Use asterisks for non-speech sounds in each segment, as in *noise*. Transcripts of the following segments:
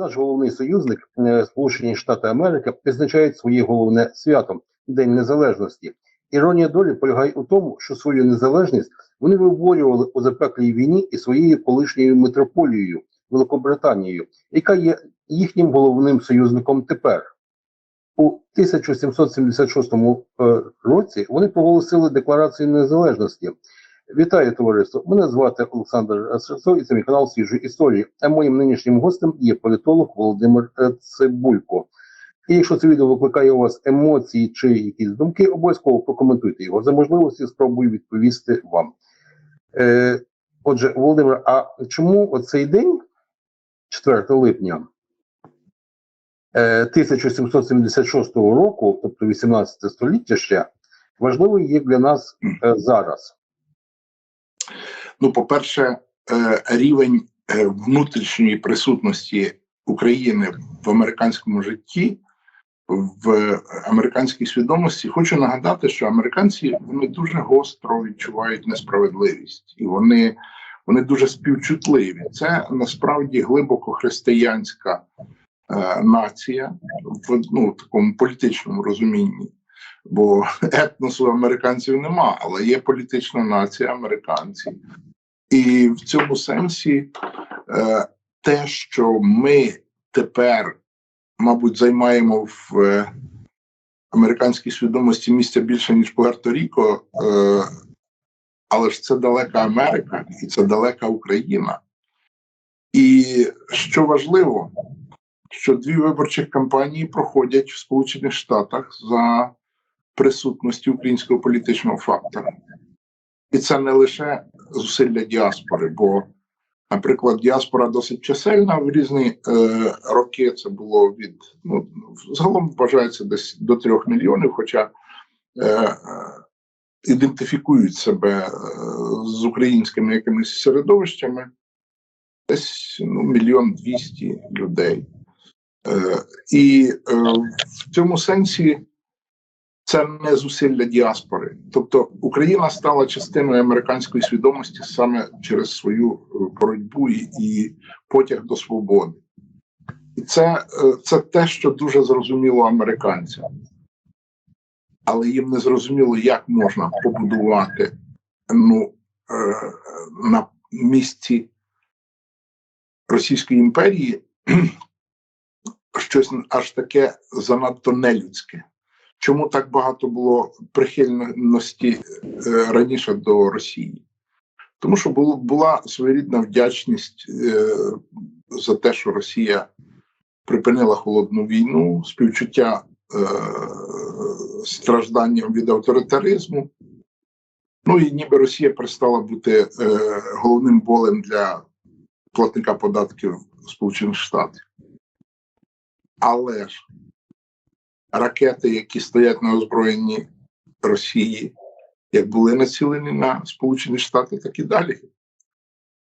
наш головний союзник, е, Сполучені Штати Америки, відзначають своє головне свято День Незалежності. Іронія долі полягає у тому, що свою незалежність вони виборювали у запеклій війні із своєю колишньою метрополією Великобританією, яка є їхнім головним союзником тепер. У 1776 е, році вони проголосили Декларацію незалежності. Вітаю товариство! Мене звати Олександр Серцов і це мій канал свіжої історії. А моїм нинішнім гостем є політолог Володимир е, Цибулько. І якщо це відео викликає у вас емоції чи якісь думки, обов'язково прокоментуйте його. За можливості спробую відповісти вам. Е, отже, Володимир, а чому оцей день, 4 липня е, 1776 року, тобто 18 століття ще, важливий є для нас е, зараз? Ну, по-перше, е, рівень е, внутрішньої присутності України в американському житті, в американській свідомості, хочу нагадати, що американці вони дуже гостро відчувають несправедливість, і вони, вони дуже співчутливі. Це насправді глибоко християнська е, нація в ну, такому політичному розумінні. Бо *laughs* етносу американців нема, але є політична нація американці. І в цьому сенсі е, те, що ми тепер, мабуть, займаємо в е, американській свідомості місця більше, ніж Пуерто-Ріко, е, але ж це далека Америка і це далека Україна. І що важливо, що дві виборчі кампанії проходять в Сполучених Штатах за присутності українського політичного фактора. І це не лише зусилля діаспори, бо, наприклад, діаспора досить чисельна в різні е, роки. Це було від ну загалом вважається десь до трьох мільйонів, хоча е, е, ідентифікують себе е, з українськими якимись середовищами, десь ну, мільйон двісті людей. Е, і е, в цьому сенсі це не зусилля діаспори. Тобто Україна стала частиною американської свідомості саме через свою е, боротьбу і, потяг до свободи. І це, е, це те, що дуже зрозуміло американцям. Але їм не зрозуміло, як можна побудувати ну, е, на місці Російської імперії *clears throat* щось аж таке занадто нелюдське. Чому так багато було прихильності е, раніше до Росії? Тому що була своєрідна вдячність е, за те, що Росія припинила холодну війну, співчуття е, стражданням від авторитаризму. Ну і ніби Росія перестала бути головним болем для платника податків Сполучених Штатів. Але ж ракети, які стоять на озброєнні Росії, як були націлені на Сполучені Штати, так і далі.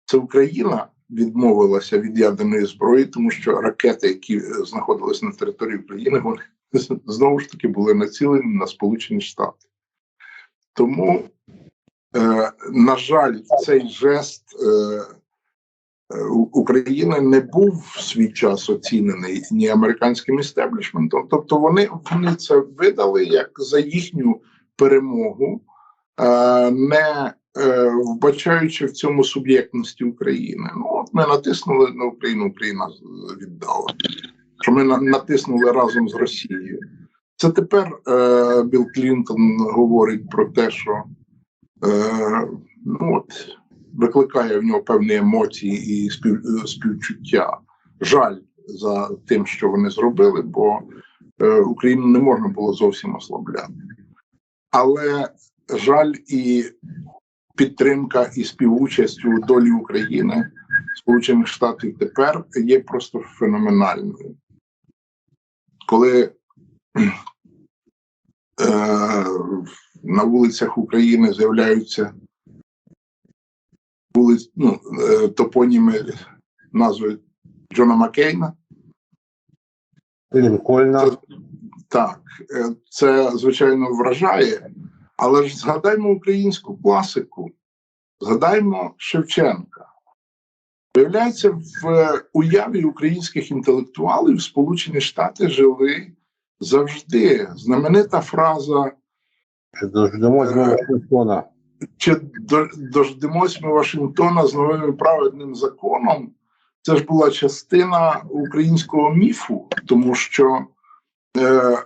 Це Україна відмовилася від ядерної зброї, тому що ракети, які знаходились на території України, вони знову ж таки були націлені на Сполучені Штати. Тому, е, на жаль, цей жест. Е, України не був в свій час оцінений ні американським істеблішментом. Тобто вони вони це видали як за їхню перемогу, не е, вбачаючи в цьому суб'єктності України. Ну от ми натиснули на Україну, Україна віддала. Що ми натиснули разом з Росією. Це тепер е, Білл Клінтон говорить про те, що е, ну от викликає в нього певні емоції і спів, співчуття. Жаль за тим, що вони зробили, бо е, Україну не можна було зовсім ослабляти. Але жаль і підтримка і співучасть у долі України Сполучених Штатів тепер є просто феноменальною. Коли е, на вулицях України з'являються були ну, е, топоніми назви Джона Маккейна. Лінкольна. Так, е, це звичайно вражає, але ж згадаймо українську класику, згадаймо Шевченка. Виявляється, в уяві українських інтелектуалів Сполучені Штати жили завжди. Знаменита фраза дождемось Вашингтона? Чи до- дождемось ми Вашингтона з новим праведним законом. Це ж була частина українського міфу, тому що е, е,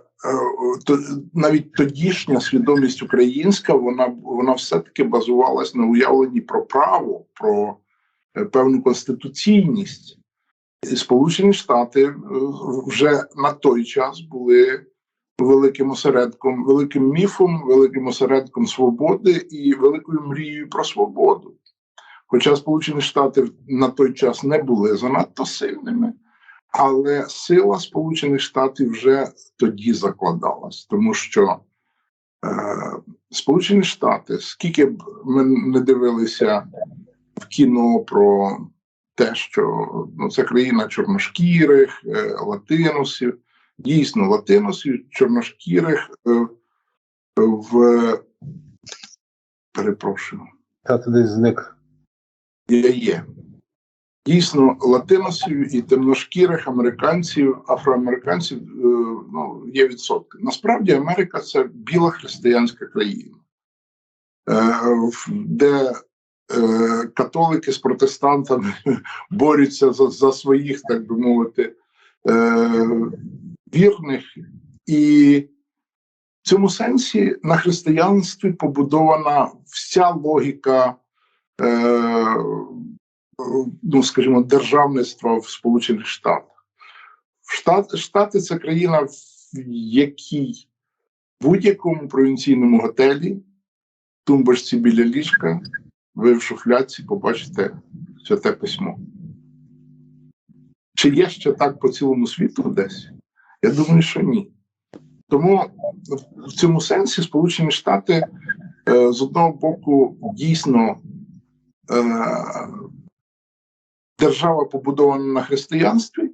то, навіть тодішня свідомість українська, вона, вона все-таки базувалась на уявленні про право, про е, певну конституційність. І Сполучені Штати е, вже на той час були великим осередком, великим міфом, великим осередком свободи і великою мрією про свободу. Хоча Сполучені Штати на той час не були занадто сильними, але сила Сполучених Штатів вже тоді закладалась, тому що е, Сполучені Штати, скільки б ми не дивилися в кіно про те, що ну, це країна чорношкірих, е, латиносів, дійсно латиносів, чорношкірих е, в перепрошую, Та ти десь зник. є є. Дійсно, латиносів і темношкірих американців, афроамериканців е, ну, є відсотки. Насправді Америка це біла християнська країна, е, де е, католики з протестантами *laughs* борються за, за своїх, так би мовити, е, вірних. І в цьому сенсі на християнстві побудована вся логіка. Е, ну, скажімо, державництва в Сполучених Штатах. Штат, Штати це країна, в якій в будь-якому провінційному готелі, тумбочці біля ліжка, ви в шуфляці побачите святе письмо. Чи є ще так по цілому світу десь? Я думаю, що ні. Тому в цьому сенсі Сполучені Штати е, з одного боку дійсно е, держава побудована на християнстві,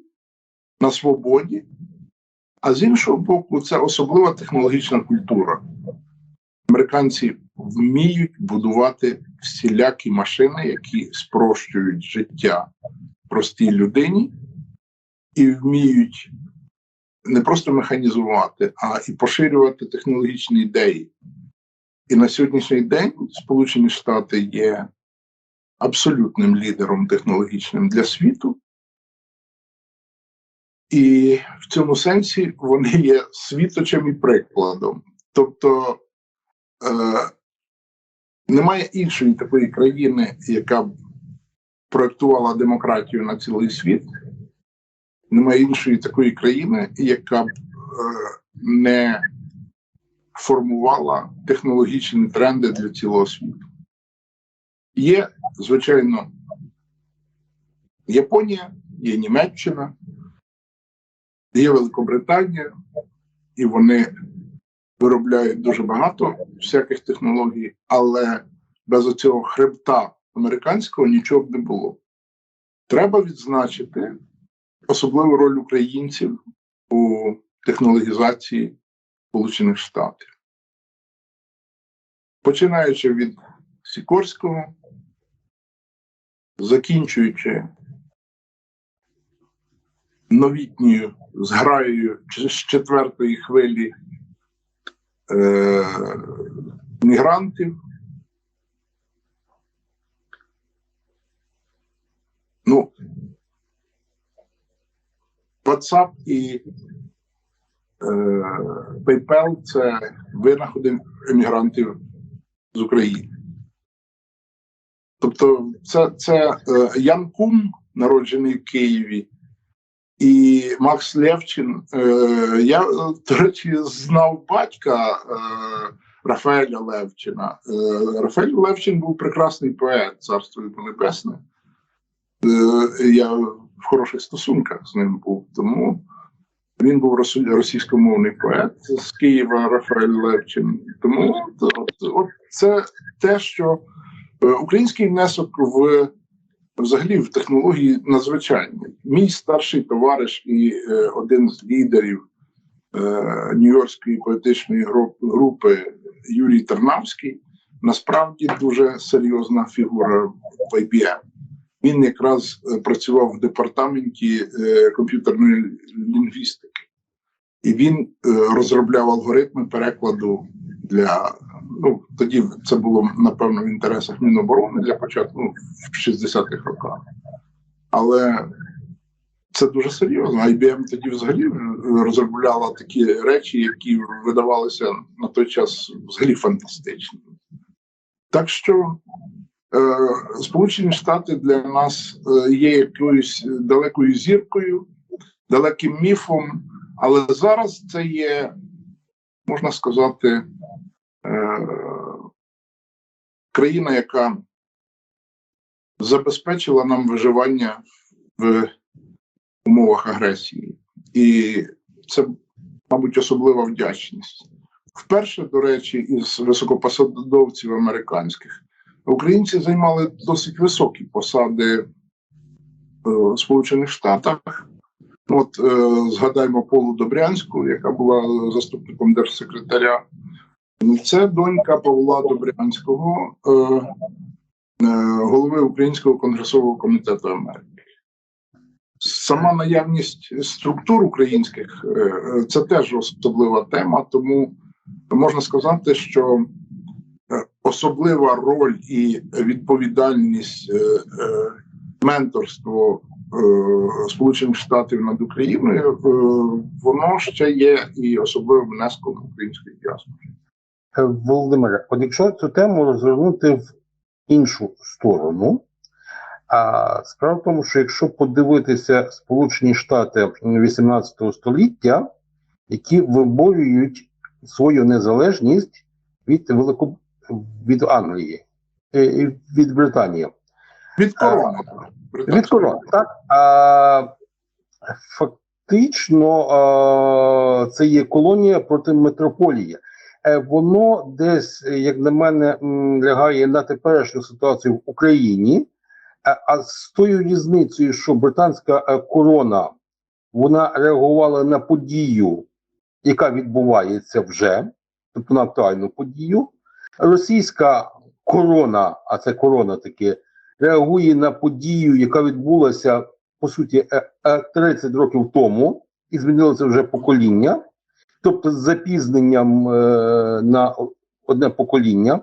на свободі, а з іншого боку, це особлива технологічна культура. Американці вміють будувати всілякі машини, які спрощують життя простій людині, і вміють не просто механізувати, а і поширювати технологічні ідеї. І на сьогоднішній день Сполучені Штати є абсолютним лідером технологічним для світу. І в цьому сенсі вони є світочем і прикладом. Тобто е, немає іншої такої країни, яка б проєктувала демократію на цілий світ. Немає іншої такої країни, яка б е, не формувала технологічні тренди для цілого світу. Є, звичайно, Японія, є Німеччина, є Великобританія, і вони виробляють дуже багато всяких технологій, але без цього хребта американського нічого б не було. Треба відзначити особливу роль українців у технологізації Сполучених Штатів. Починаючи від Сікорського, закінчуючи новітньою зграєю з четвертої хвилі е, мігрантів. Ну, WhatsApp і е, PayPal це винаходи емігрантів з України. Тобто, це, це е, Ян Кум, народжений в Києві, і Макс Левчин. Е, я, до речі, знав батька е, Рафаеля Левчина. Е, Рафаель Левчин був прекрасний поет, царство небесне. Е, я в хороших стосунках з ним був. Тому він був російськомовний поет з Києва Рафаель Левчин. Тому от, от це те, що е, український внесок в взагалі в технології надзвичайний. Мій старший товариш і е, один з лідерів е, Нью-Йоркської поетичної групи Юрій Тернавський насправді дуже серйозна фігура в IBM. Він якраз е, працював в департаменті е, комп'ютерної лінгвістики, і він е, розробляв алгоритми перекладу для. Ну, тоді це було напевно в інтересах Міноборони для початку ну, в 60-х роках. Але це дуже серйозно. IBM тоді взагалі розробляла такі речі, які видавалися на той час взагалі фантастичними. Так що Сполучені Штати для нас е, є якоюсь далекою зіркою, далеким міфом, але зараз це є, можна сказати, е, країна, яка забезпечила нам виживання в умовах агресії. І це, мабуть, особлива вдячність. Вперше, до речі, із високопосадовців американських українці займали досить високі посади е, в Сполучених Штатах. От е, згадаймо Полу Добрянську, яка була заступником держсекретаря. Це донька Павла Добрянського, е, голови Українського конгресового комітету Америки. Сама наявність структур українських це теж особлива тема, тому можна сказати, що особлива роль і відповідальність, е, е, менторство е, Сполучених Штатів над Україною, воно ще є і особливим внеском української діаспори. Володимире, от якщо цю тему розвернути в іншу сторону, а справа в тому, що якщо подивитися Сполучені Штати 18 століття, які виборюють свою незалежність від Велико... від Англії, е, від Британії. Від корони. Від корони, так? А, фактично, а, це є колонія проти метрополії. Е, Воно десь, е, як на мене, лягає на теперішню ситуацію в Україні, Е, а з тою різницею, що британська е, корона вона реагувала на подію, яка відбувається вже, тобто на актуальну подію. Російська корона, а це корона таки, реагує на подію, яка відбулася по суті е, е, 30 років тому, і змінилося вже покоління, тобто з запізненням е, на одне покоління,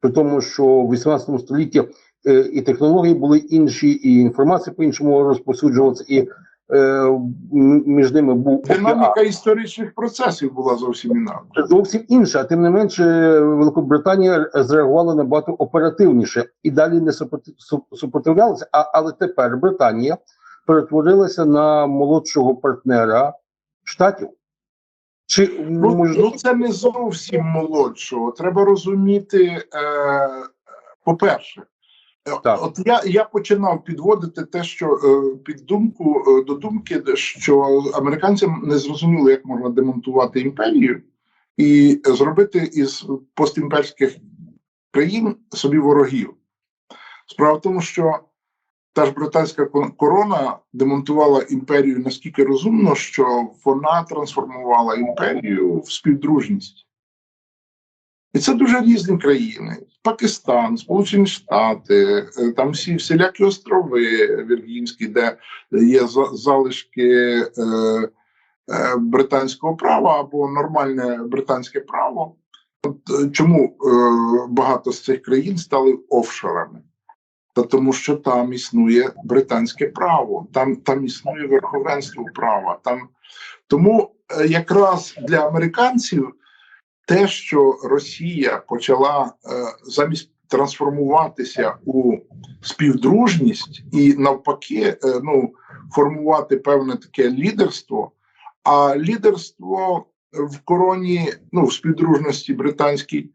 при тому, що в 18 столітті е, і технології були інші, і інформація по-іншому розповсюджувалася, і е, м- між ними був Динаміка історичних процесів була зовсім інакша. зовсім інше. А тим не менше, Великобританія зреагувала набагато оперативніше і далі не супротивлялася. А, але тепер Британія перетворилася на молодшого партнера штатів. Чи Ну, ну це не зовсім молодшого. Треба розуміти, е, по-перше, е, Так. от я, я починав підводити те, що е, під думку е, до думки, що американцям не зрозуміло, як можна демонтувати імперію і зробити із постімперських країн собі ворогів. Справа в тому, що та ж британська корона демонтувала імперію настільки розумно, що вона трансформувала імперію в співдружність. І це дуже різні країни: Пакистан, Сполучені Штати, е, там всі всілякі острови Віргінські, де є залишки е, е, британського права або нормальне британське право. От е, чому е, багато з цих країн стали офшорами? Та тому, що там існує британське право, там, там існує верховенство права. Там тому е, якраз для американців те, що Росія почала е, замість трансформуватися у співдружність і навпаки, е, ну формувати певне таке лідерство. А лідерство в короні, ну в співдружності британській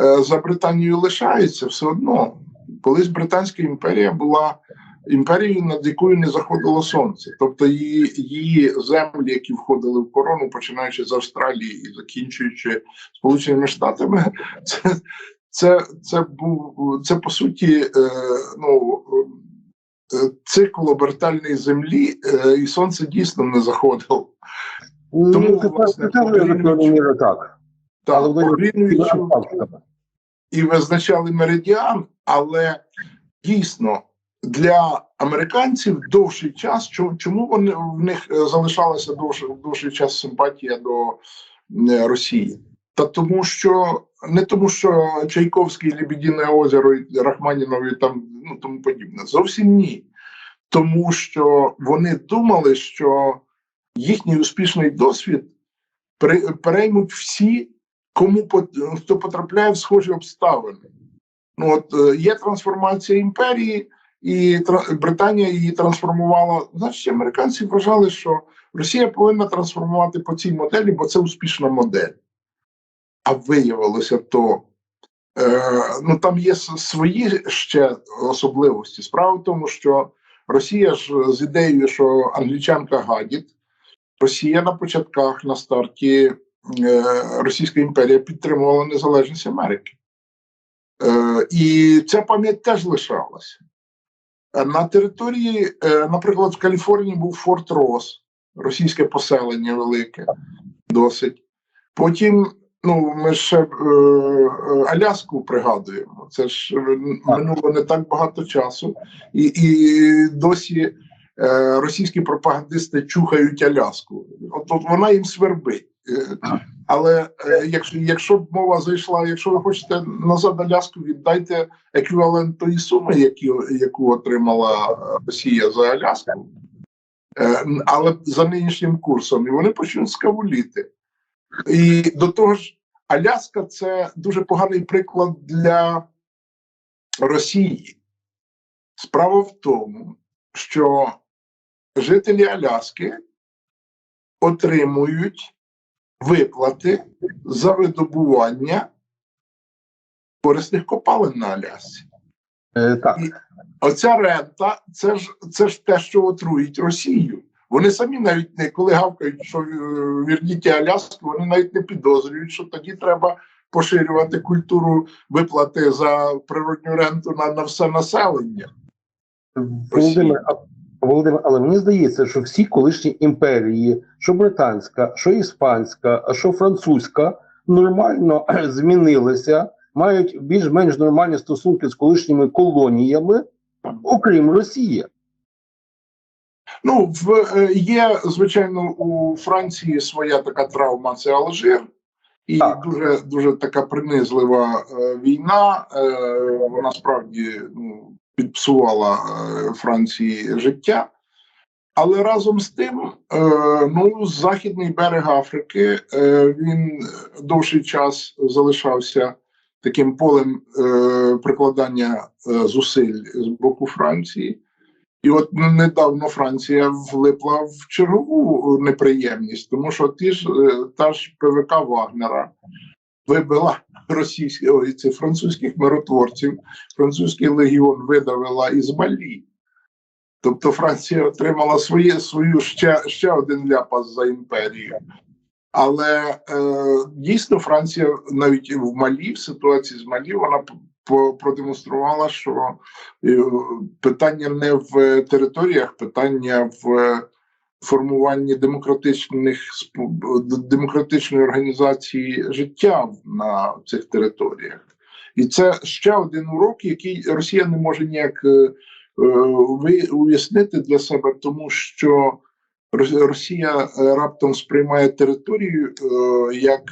е, за Британією лишається все одно. Колись Британська імперія була імперією, над якою не заходило сонце. Тобто її, її землі, які входили в корону, починаючи з Австралії і закінчуючи Сполученими Штатами, *laughs* це, це, це був це по суті е, ну, е, цикл обертальної землі, е, і сонце дійсно не заходило. ну, тому, власне, це так. Але порівнюючи і визначали меридіан, але дійсно для американців довший час. Чому, вони в них е, залишалася довший, довший час симпатія до е, Росії? Та тому, що не тому, що Чайковський, Лебедине озеро і Рахманінові там ну тому подібне. Зовсім ні. Тому що вони думали, що їхній успішний досвід переймуть всі, кому хто потрапляє в схожі обставини. Ну от е, є трансформація імперії, і Британія її трансформувала. Значить, американці вважали, що Росія повинна трансформувати по цій моделі, бо це успішна модель. А виявилося то. Е, ну там є свої ще особливості. Справа в тому, що Росія ж з ідеєю, що англічанка гадить, Росія на початках на старті е, Російська імперія підтримувала незалежність Америки. Е, і ця пам'ять теж лишалася. Е, На території, е, наприклад, в Каліфорнії був Форт Рос, російське поселення велике, досить. Потім, ну, ми ще е, е, Аляску пригадуємо. Це ж минуло не так багато часу, і, і досі е, російські пропагандисти чухають Аляску. От, от вона їм свербить. Але е, якщо, якщо б мова зайшла, якщо ви хочете назад Аляску, віддайте еквівалент тої суми, які, яку отримала е, Росія за Аляску, е, але за нинішнім курсом, і вони почнуть скавуліти. І до того ж, Аляска це дуже поганий приклад для Росії. Справа в тому, що жителі Аляски отримують виплати за видобування корисних копалин на Алясці. Е, так, Оця рента це ж це ж те, що отруїть Росію. Вони самі навіть не коли гавкають, що е, вірніть Аляску, вони навіть не підозрюють, що тоді треба поширювати культуру виплати за природню ренту на, на все населення. Володимир, а, Володимир, але мені здається, що всі колишні імперії, що британська, що іспанська, а що французька, нормально *clears throat* змінилися, мають більш-менш нормальні стосунки з колишніми колоніями, окрім Росії. Ну, в, е, є, звичайно, у Франції своя така травма це Алжир, і Так. дуже дуже така принизлива е, війна. Е, вона справді ну, підпсувала е, Франції життя. Але разом з тим, е, ну, західний берег Африки е, він довший час залишався таким полем прикладання зусиль з боку Франції. І от недавно Франція влипла в чергову неприємність, тому що ті ж та ж ПВК Вагнера вибила російських це французьких миротворців, французький легіон видавила із Малі. Тобто Франція отримала своє, свою ще, ще один ляпас за імперію. Але е, дійсно Франція навіть в Малі, в ситуації з Малі, вона продемонструвала, що е, питання не в територіях, питання в формуванні демократичних демократичної організації життя на цих територіях. І це ще один урок, який Росія не може ніяк е, е, уяснити для себе, тому що Росія е, раптом сприймає територію як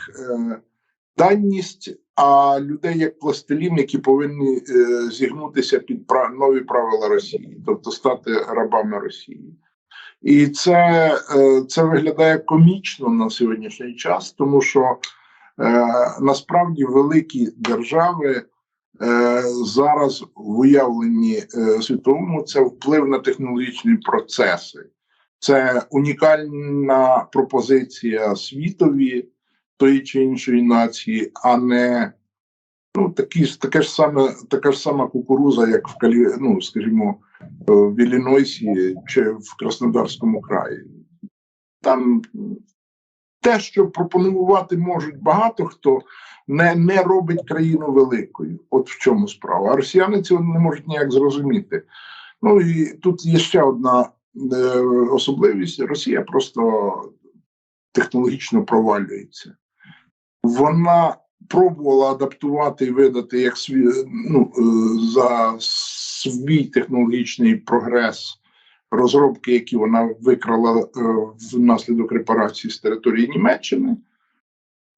даність, а людей як пластилін, які повинні зігнутися під нові правила Росії, тобто стати рабами Росії. І це, е, це виглядає комічно на сьогоднішній час, тому що е, насправді великі держави е, зараз в уявленні е, світовому це вплив на технологічні процеси. Це унікальна пропозиція світові тої чи іншої нації, а не ну, такі таке ж саме, така ж сама кукуруза, як в Калі, ну, скажімо, в Іллінойсі чи в Краснодарському краї. Там те, що пропонувати можуть багато хто, не, не робить країну великою. От в чому справа. А росіяни цього не можуть ніяк зрозуміти. Ну і тут є ще одна е, особливість: Росія просто технологічно провалюється. Вона пробувала адаптувати і видати як сві, ну, е, за свій технологічний прогрес, розробки, які вона викрала е, внаслідок репарації з території Німеччини.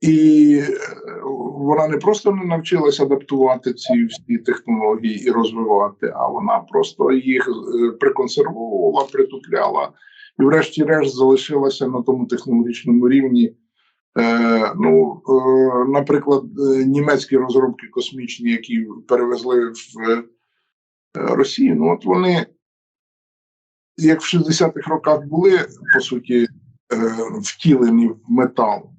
І е, вона не просто не навчилася адаптувати ці всі технології і розвивати, а вона просто їх е, приконсервувала, притупляла і, врешті-решт, залишилася на тому технологічному рівні. Е, ну, е, наприклад, німецькі розробки космічні, які перевезли в Росію, ну от вони, як в 60-х роках були, по суті, е, втілені в метал,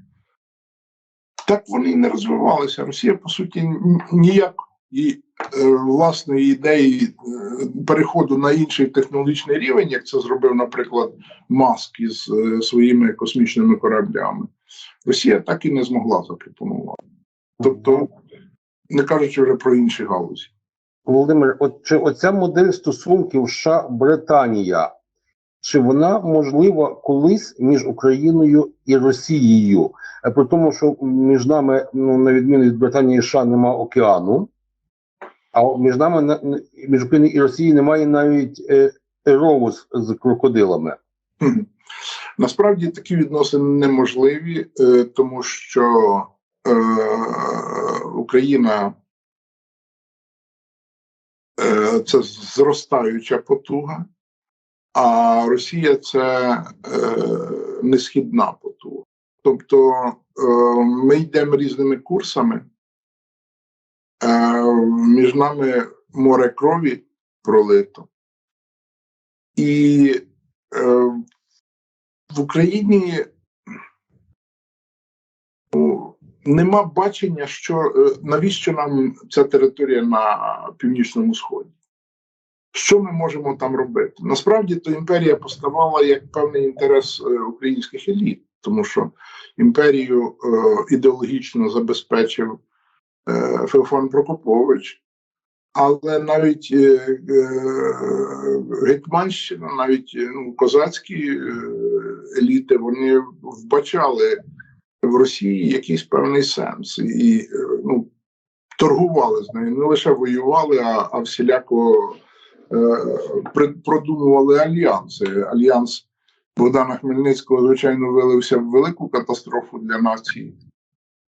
так вони і не розвивалися. Росія, по суті, ніяк і е, власної ідеї е, переходу на інший технологічний рівень, як це зробив, наприклад, Маск із своїми космічними кораблями, Росія так і не змогла запропонувати. Тобто, не кажучи вже про інші галузі. Володимир, от чи оця модель стосунків США Британія, чи вона можлива колись між Україною і Росією? Е, При тому, що між нами, ну на відміну від Британії і США, нема океану, а між нами між Україною і Росією немає навіть е, рову з, з крокодилами. Насправді такі відносини неможливі, е, тому що е, Україна це зростаюча потуга, а Росія це е, несхідна потуга. Тобто е, ми йдемо різними курсами, е, між нами море крові пролито. І е, в Україні ну, нема бачення, що е, навіщо нам ця територія на північному сході. Що ми можемо там робити? Насправді то імперія поставала як певний інтерес е, українських еліт, тому що імперію е, ідеологічно забезпечив е, Феофан Прокопович, але навіть Гетьманщина, навіть ну, козацькі еліти, вони вбачали в Росії якийсь певний сенс і е, ну, торгували з нею. Не лише воювали, а, а всіляко е, продумували альянси. Альянс Богдана Хмельницького, звичайно, вилився в велику катастрофу для нації.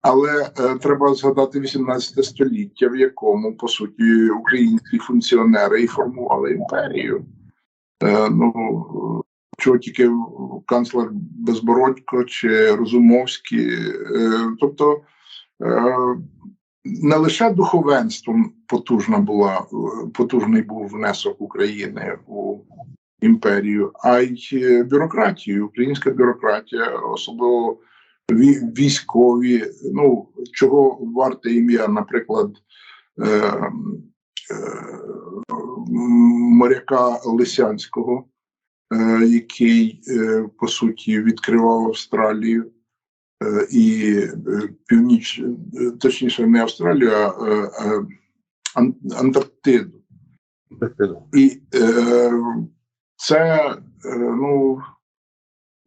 Але е, треба згадати 18 століття, в якому по суті українські функціонери і формували імперію. Е, ну чого тільки канцлер Безбородько чи Розумовський, е, тобто е, не лише духовенством потужна була, е, потужний був внесок України у імперію, а й бюрократію. Українська бюрократія, особливо військові. Ну чого варте ім'я, наприклад, моряка Лисянського, який е, по суті відкривав Австралію е, і е, північ, е, точніше, не Австралію, а е, е, Ан- Антарктиду. І е, це е, ну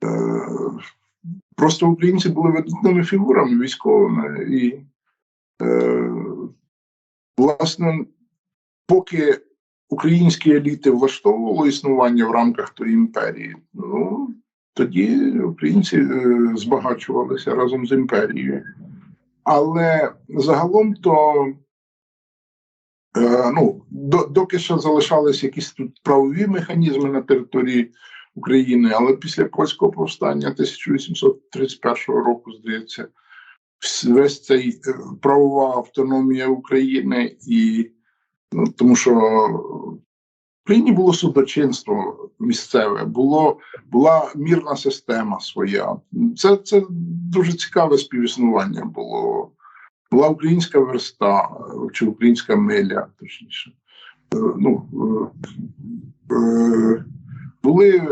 е, просто українці були видатними фігурами військовими, і е, власне, поки українські еліти влаштовувало існування в рамках тої імперії, ну тоді українці е, збагачувалися разом з імперією. Але загалом то Е, ну, доки ще залишались якісь тут правові механізми на території України, але після польського повстання 1831 року, здається, весь цей е, правова автономія України і тому що в Україні було судочинство місцеве, було, була мірна система своя. Це, це дуже цікаве співіснування було була українська верста е, чи українська миля, точніше. Е, Ну, е, е, були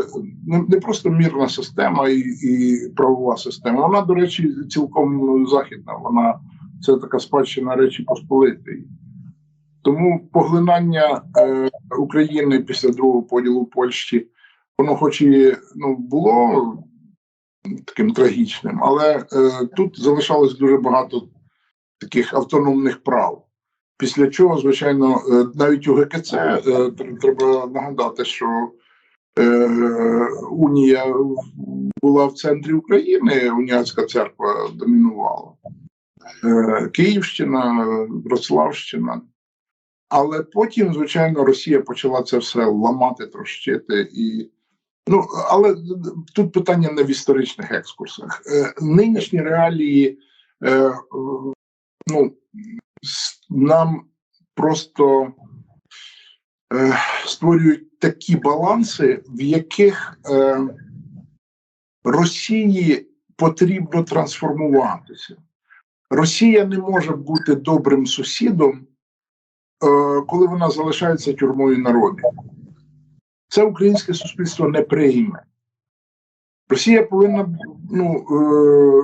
не, просто мірна система і, і правова система. Вона, до речі, цілком західна. Вона це така спадщина Речі Посполитої. Тому поглинання е, України після другого поділу Польщі, воно, хоч і ну, було таким трагічним, але е, тут залишалось дуже багато таких автономних прав. Після чого, звичайно, е, навіть у ГКЦ е, треба нагадати, що е, унія була в центрі України, уніатська церква домінувала. Е, Київщина, Вроцлавщина. Але потім, звичайно, Росія почала це все ламати, трощити і. Ну, але тут питання не в історичних екскурсах. Е, нинішні реалії е, ну, нам просто е, створюють такі баланси, в яких Росії потрібно трансформуватися. Росія не може бути добрим сусідом, коли вона залишається тюрмою народу. Це українське суспільство не прийме. Росія повинна ну, е,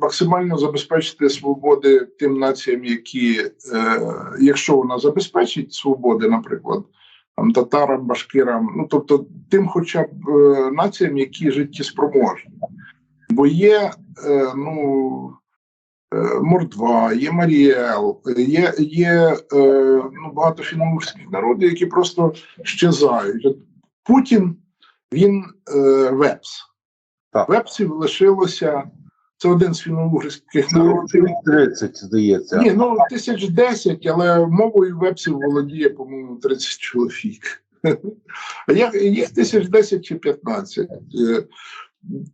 максимально забезпечити свободи тим націям, які, е, якщо вона забезпечить свободи, наприклад, там, татарам, башкирам, ну тобто тим, хоча б е, націям, які життєспроможні. Бо є е, ну, е, Мордва, є Маріел, є, є е, ну, багато фінно-угорських народів, які просто щезають. От Путін він е, вепс. Так. Вепсів лишилося. Це один з фінно-угорських народів. Чоловік 30, здається. Ні, ну тисяч десять, але мовою вепсів володіє, по-моєму, 30 чоловік. *laughs* А їх тисяч десять чи 15.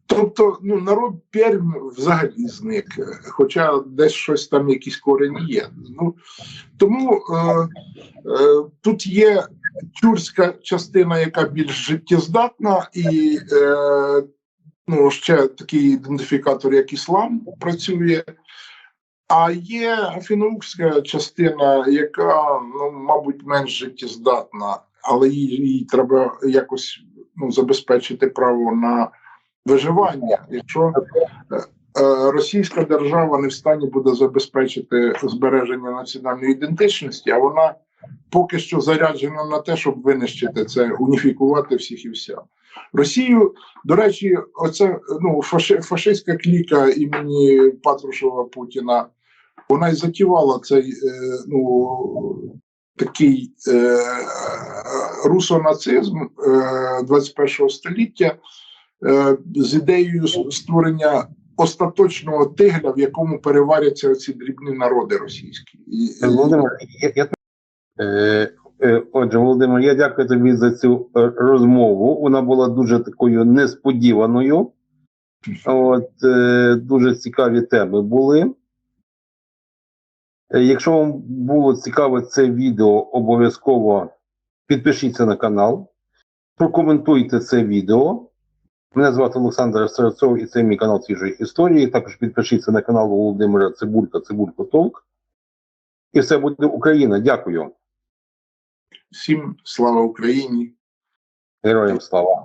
Тобто, ну, народ Пермь взагалі зник, хоча десь щось там, якісь корені є. Ну, тому е, е, тут є тюркська частина, яка більш життєздатна, і е, ну, ще такий ідентифікатор, як іслам, працює. А є фіноукська частина, яка, ну, мабуть, менш життєздатна, але їй, їй треба якось ну, забезпечити право на виживання. Якщо е, е, російська держава не в стані буде забезпечити збереження національної ідентичності, а вона поки що заряджена на те, щоб винищити це, уніфікувати всіх і вся. Росію, до речі, оце ну, фаши, фашистська кліка імені Патрушева Путіна, вона й затівала цей е, ну, такий е, русонацизм е, 21 століття з ідеєю створення остаточного тигля, в якому переваряться оці дрібні народи російські. Е, е, отже, Володимир, я дякую тобі за цю е, розмову. Вона була дуже такою несподіваною. От, е, дуже цікаві теми були. Е, Якщо вам було цікаве це відео, обов'язково підпишіться на канал, прокоментуйте це відео. Мене звати Олександр Старцов і це мій канал свіжої історії. Також підпишіться на канал Володимира Цибулька, Цибулько Толк. І все буде Україна. Дякую. всім слава Україні! Героям слава.